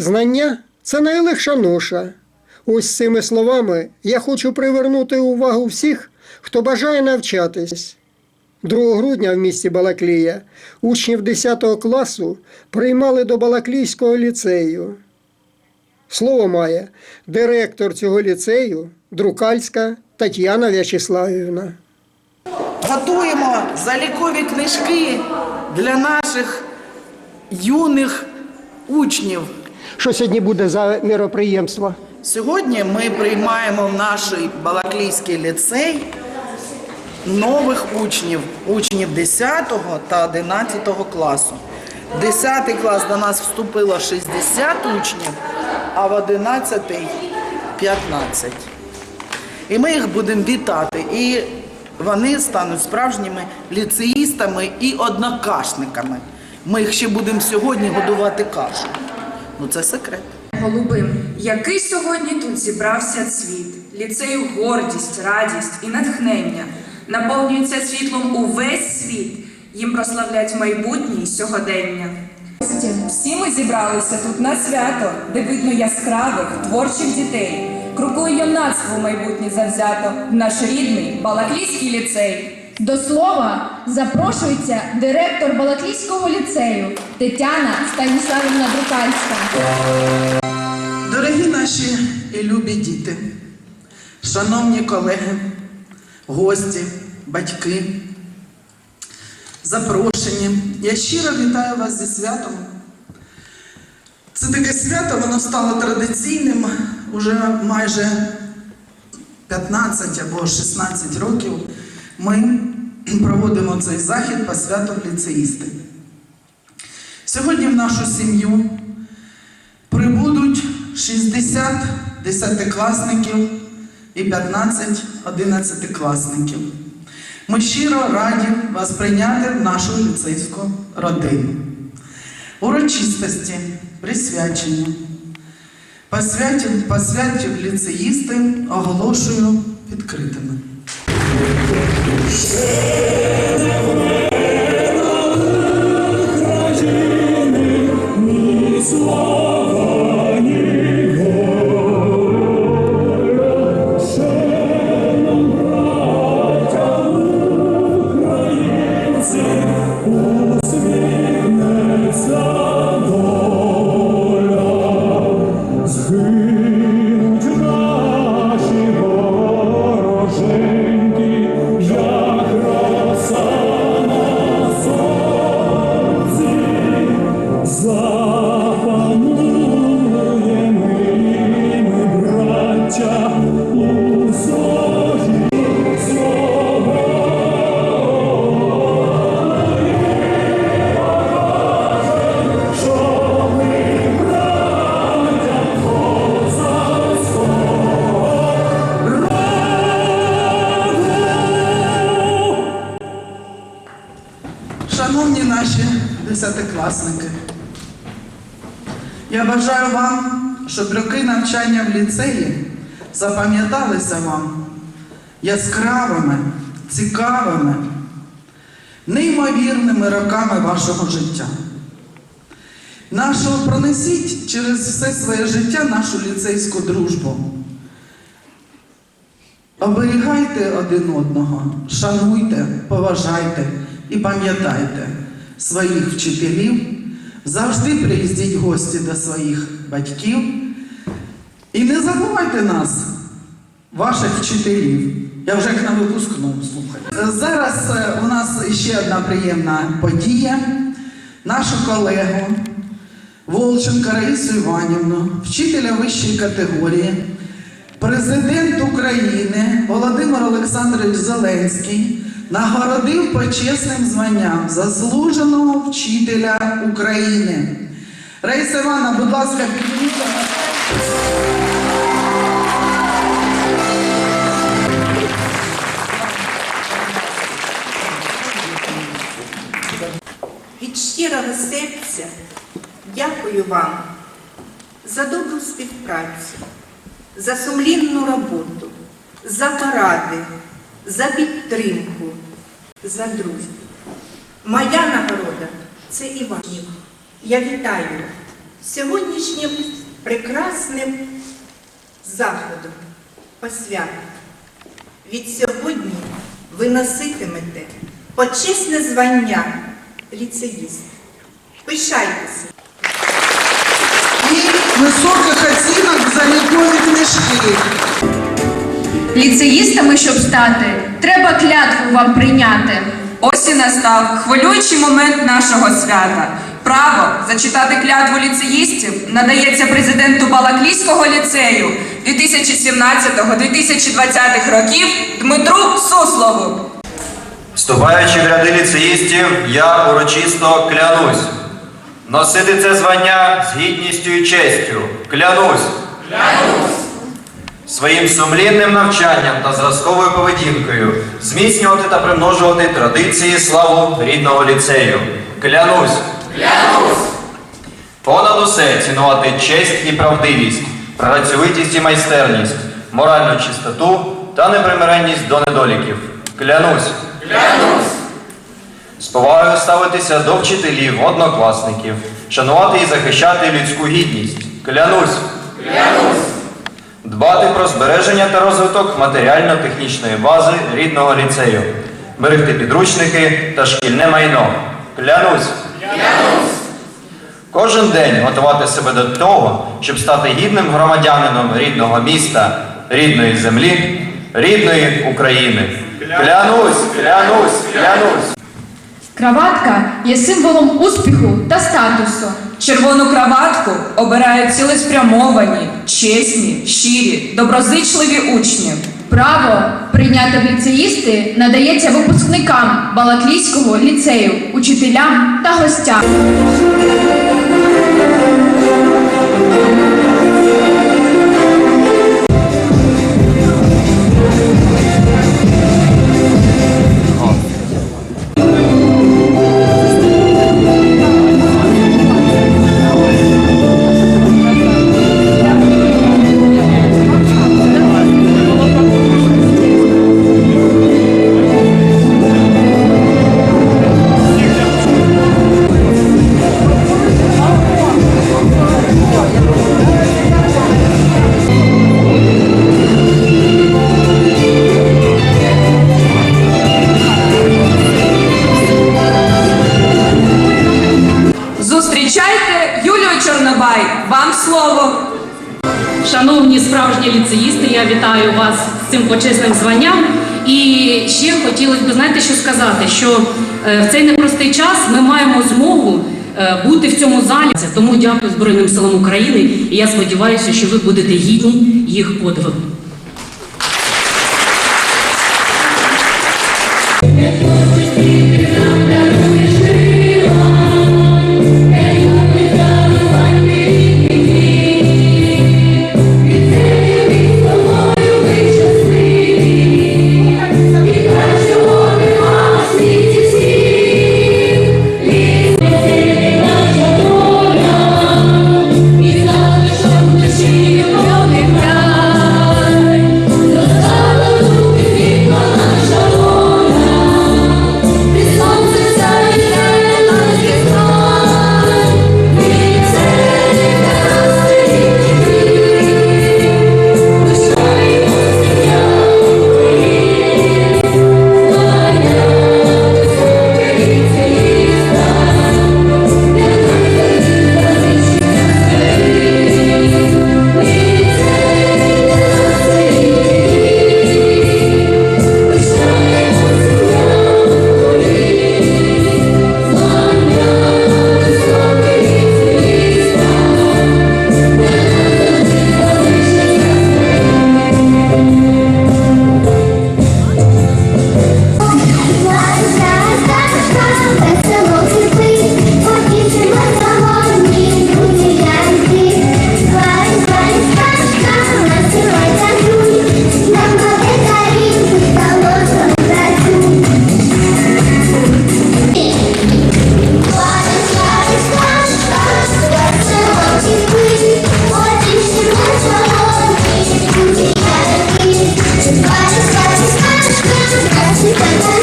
Знання це найлегша ноша. Ось цими словами я хочу привернути увагу всіх, хто бажає навчатись. 2 грудня в місті Балаклія учнів 10 класу приймали до Балаклійського ліцею. Слово має директор цього ліцею Друкальська Тетяна В'ячеславівна. Готуємо залікові книжки для наших юних учнів. Що сьогодні буде за міроприємство? Сьогодні ми приймаємо в наш Балаклійський ліцей нових учнів, учнів 10 та 11 класу. 10 клас до нас вступило 60 учнів, а в 11 15. І ми їх будемо вітати. І вони стануть справжніми ліцеїстами і однокашниками. Ми їх ще будемо сьогодні годувати кашу. Ну це секрет. Голубим, який сьогодні тут зібрався цвіт, ліцею гордість, радість і натхнення, наповнюється світлом увесь світ, їм прославлять майбутнє й сьогодення. Всі ми зібралися тут на свято, де видно яскравих, творчих дітей. Крокує юнацтво майбутнє завзято наш рідний Балаклійський ліцей. До слова запрошується директор Балаклійського ліцею Тетяна Станіславівна Друкальська. Дорогі наші і любі діти, шановні колеги, гості, батьки, запрошені, я щиро вітаю вас зі святом. Це таке свято, воно стало традиційним уже майже 15 або 16 років. Ми проводимо цей захід по святу ліцеїсти. Сьогодні в нашу сім'ю прибудуть 60 десятикласників і 15 одинадцятикласників. Ми щиро раді вас прийняти в нашу ліцейську родину. Урочистості, присвячення. По святі, по святі в ліцеїсти оголошую відкритими. Шановні десятикласники, я бажаю вам, щоб роки навчання в ліцеї запам'яталися вам яскравими, цікавими, неймовірними роками вашого життя. Нашого пронесіть через все своє життя нашу ліцейську дружбу. Оберігайте один одного, шануйте, поважайте і пам'ятайте своїх вчителів, завжди приїздіть гості до своїх батьків. І не забувайте нас, ваших вчителів. Я вже як на випускному слухаю. Зараз е, у нас ще одна приємна подія. Нашу колегу Волченка Раїсу Іванівну, вчителя вищої категорії, президент України Володимир Олександрович Зеленський нагородив почесним званням заслуженого вчителя України. Раїса Івановна, будь ласка, підніміть. Від щирого серця дякую вам за добру співпрацю, за сумлінну роботу, за поради, за підтримку, за дружбу. Моя нагорода це Іванів. Я вітаю сьогоднішнім прекрасним заходом посвятом. Від сьогодні ви носитимете почесне звання ліцеїст. Пишайтеся. І високих оцінок за залікові книжки. Ліцеїстами, щоб стати, треба клятву вам прийняти. Ось і настав хвилюючий момент нашого свята. Право зачитати клятву ліцеїстів надається президенту Балаклійського ліцею 2017-2020 років Дмитру Суслову. Вступаючи в ряди ліцеїстів, я урочисто клянусь носити це звання з гідністю і честю. Клянусь. Клянусь. Своїм сумлінним навчанням та зразковою поведінкою зміцнювати та примножувати традиції славу рідного ліцею. Клянусь. Клянусь. Понад усе цінувати честь і правдивість, працьовитість і майстерність, моральну чистоту та непримиренність до недоліків. Клянусь. З повагою ставитися до вчителів, однокласників, шанувати і захищати людську гідність. Клянусь. Клянусь. Дбати про збереження та розвиток матеріально-технічної бази рідного ліцею, берегти підручники та шкільне майно. Клянусь. Клянусь. Кожен день готувати себе до того, щоб стати гідним громадянином рідного міста, рідної землі, рідної України. Клянусь, клянусь, клянусь. Краватка є символом успіху та статусу. Червону краватку обирають цілеспрямовані, чесні, щирі, доброзичливі учні. Право прийняти в ліцеїсти надається випускникам Балаклійського ліцею, учителям та гостям. Шановні справжні ліцеїсти, я вітаю вас з цим почесним званням. І ще хотілося б знаєте, що сказати, що е, в цей непростий час ми маємо змогу е, бути в цьому залі. Тому дякую Збройним силам України. І я сподіваюся, що ви будете гідні їх подвигу. Thank you.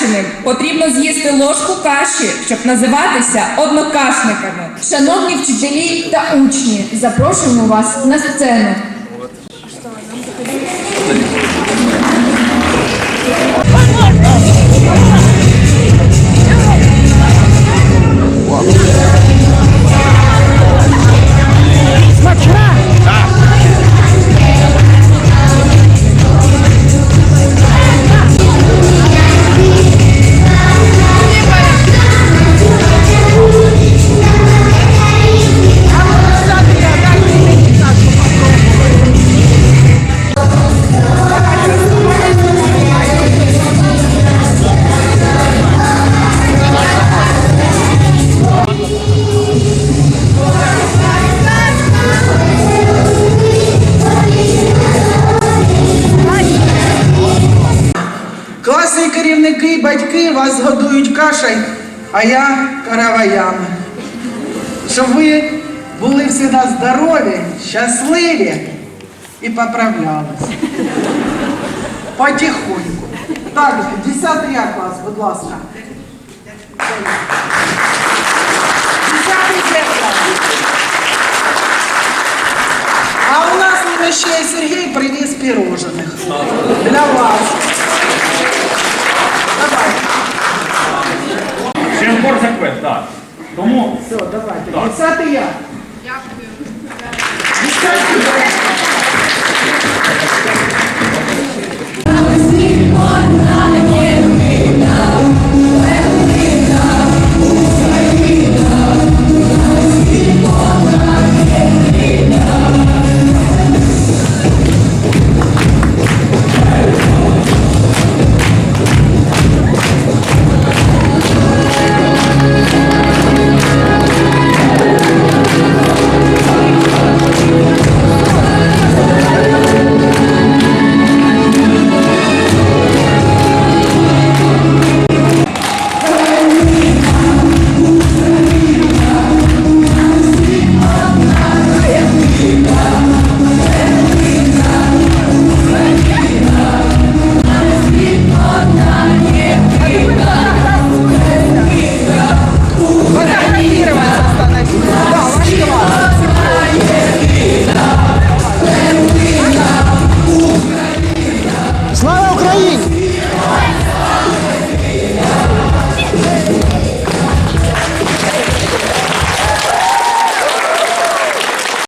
Бути потрібно з'їсти ложку каші, щоб називатися однокашниками. Шановні вчителі та учні, запрошуємо вас на сцену. Класні кашею, а я караваями. Щоб ви були всі здорові, щасливі і поправлялись. Потихоньку. Так, 10 я клас, будь ласка. 10 Д клас. А у нас ще Сергій привіз пірожених. Для вас. Крінкор за квест, так. Тому Все, давайте. Десятий я. Дякую. Десятий.